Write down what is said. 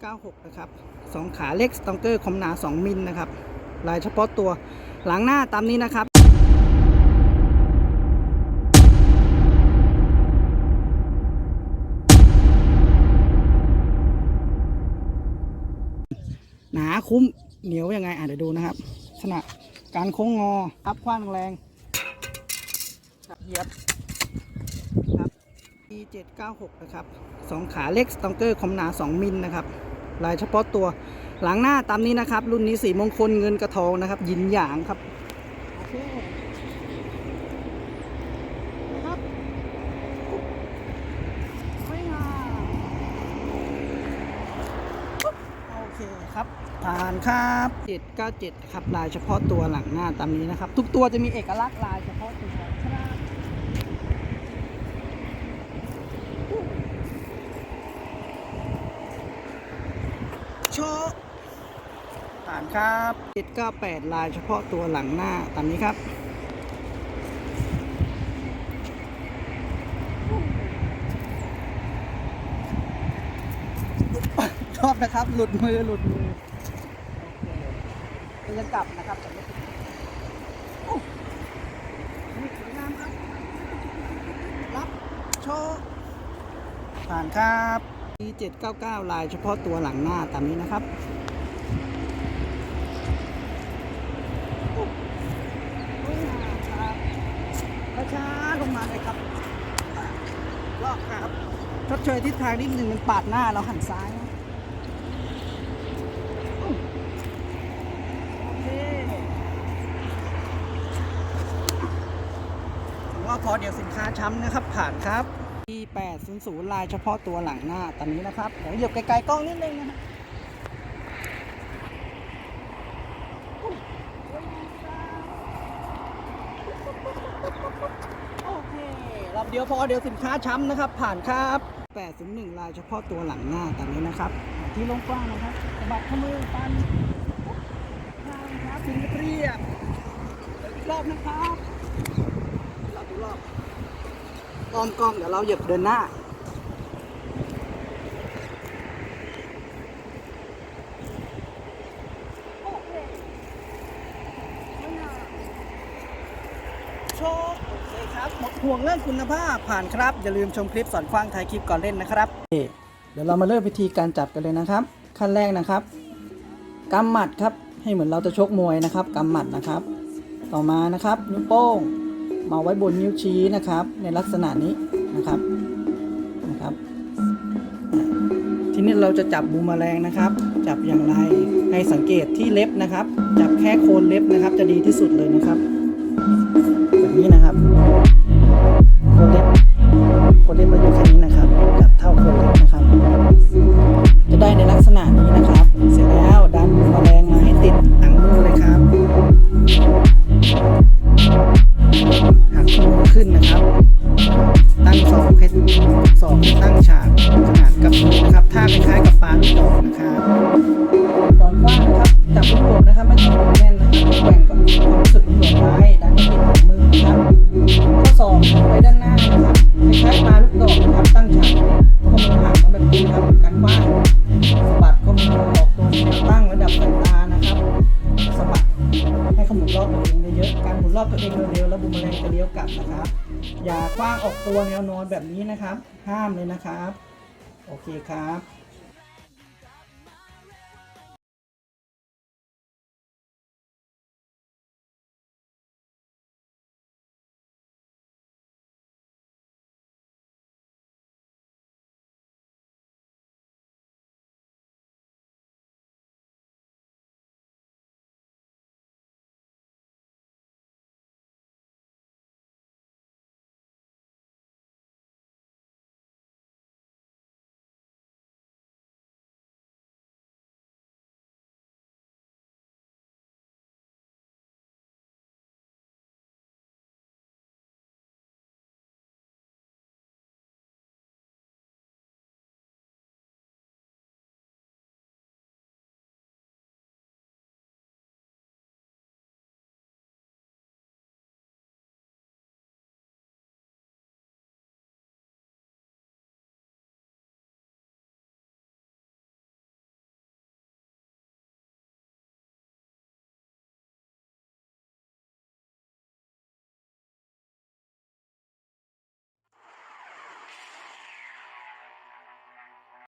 796 นะครับสองขาเล็กสตองเกอร์คมหนา 2 มิลนะครับ ลายเฉพาะตัวหลังหน้าตามนี้นะครับหนาคุ้มเหนียวยังไงอะเดี๋ยวดูนะครับลักษณะการโค้งงออัพคว้างแรงเหยียบครับ 796 นะครับสองขาเล็กสตองเกอร์คอมหนา 2 มิลนะครับลายเฉพาะตัวหลังหน้าตามนี้นะครับ รุ่นนี้สีมงคลเงินกระทองนะครับ ยินหยางครับโอเคครับไม่งามปุ๊บโอเคครับผ่านครับ797ครับลายเฉพาะตัวหลังหน้าตามนี้นะครับ ทุกตัวจะมีเอกลักษณ์ลายเฉพาะตัวครับ โชว์ผ่านครับ798ลายเฉพาะตัวหลังหน้าตามนี้ครับชอบนะครับ หลุดมือหลุดมือโอเคยังกลับนะครับแต่ไม่ติดโอ้นี่สวยงามครับ รับโชว์ผ่านครับ มี799 ลายเฉพาะตัวหลังหน้าตามนี้นะครับ ช้าๆลงมาเลยครับรอบครับชดเชยทิศทางนิดหนึ่งมันปาดหน้าเราหันซ้ายนะว่าพอเดี๋ยวสินค้าช้ำนะครับผ่านครับ E800 ลายเฉพาะตัวหลังหน้าตามนี้นะครับ เดี๋ยวหยบไกลๆกล้องนิดนึงนะโอเครอบเดียวพอเดี๋ยวสินค้าช้ำนะครับ ผ่านครับ801ลายเฉพาะตัวหลังหน้าตามนี้นะครับ ที่ลงกว้างนะครับสะบัดข้อมือปันข้างครับถึงเรียบรอบนะครับรอบดูรอบ อ้อมกล้องเดี๋ยวเราเหยียบเดินหน้าโอเคไม่นานโอเคครับหมดห่วงเรื่องคุณภาพผ่านครับ อย่าลืมชมคลิปสอนฟังไทยคลิปก่อนเล่นนะครับ เดี๋ยวเรามาเริ่มวิธีการจับกันเลยนะครับ ขั้นแรกนะครับกำหมัดครับให้เหมือนเราจะชกมวยนะครับกำหมัดนะครับ ต่อมานะครับนิ้วโป้ง มาไว้บนนิ้วชี้นะครับ ในลักษณะนี้นะครับนะครับ ทีนี้เราจะจับบูมแมลงนะครับ จับอย่างไรให้สังเกตที่เล็บนะครับ จับแค่โคนเล็บนะครับ จะดีที่สุดเลยนะครับ แบบนี้นะครับ ตัวเองเร็วๆแล้วบุมแมลงจะเลี้ยวกลับนะครับ อย่าคว้างออกตัวแนวนอนแบบนี้นะครับ ห้ามเลยนะครับ โอเคครับ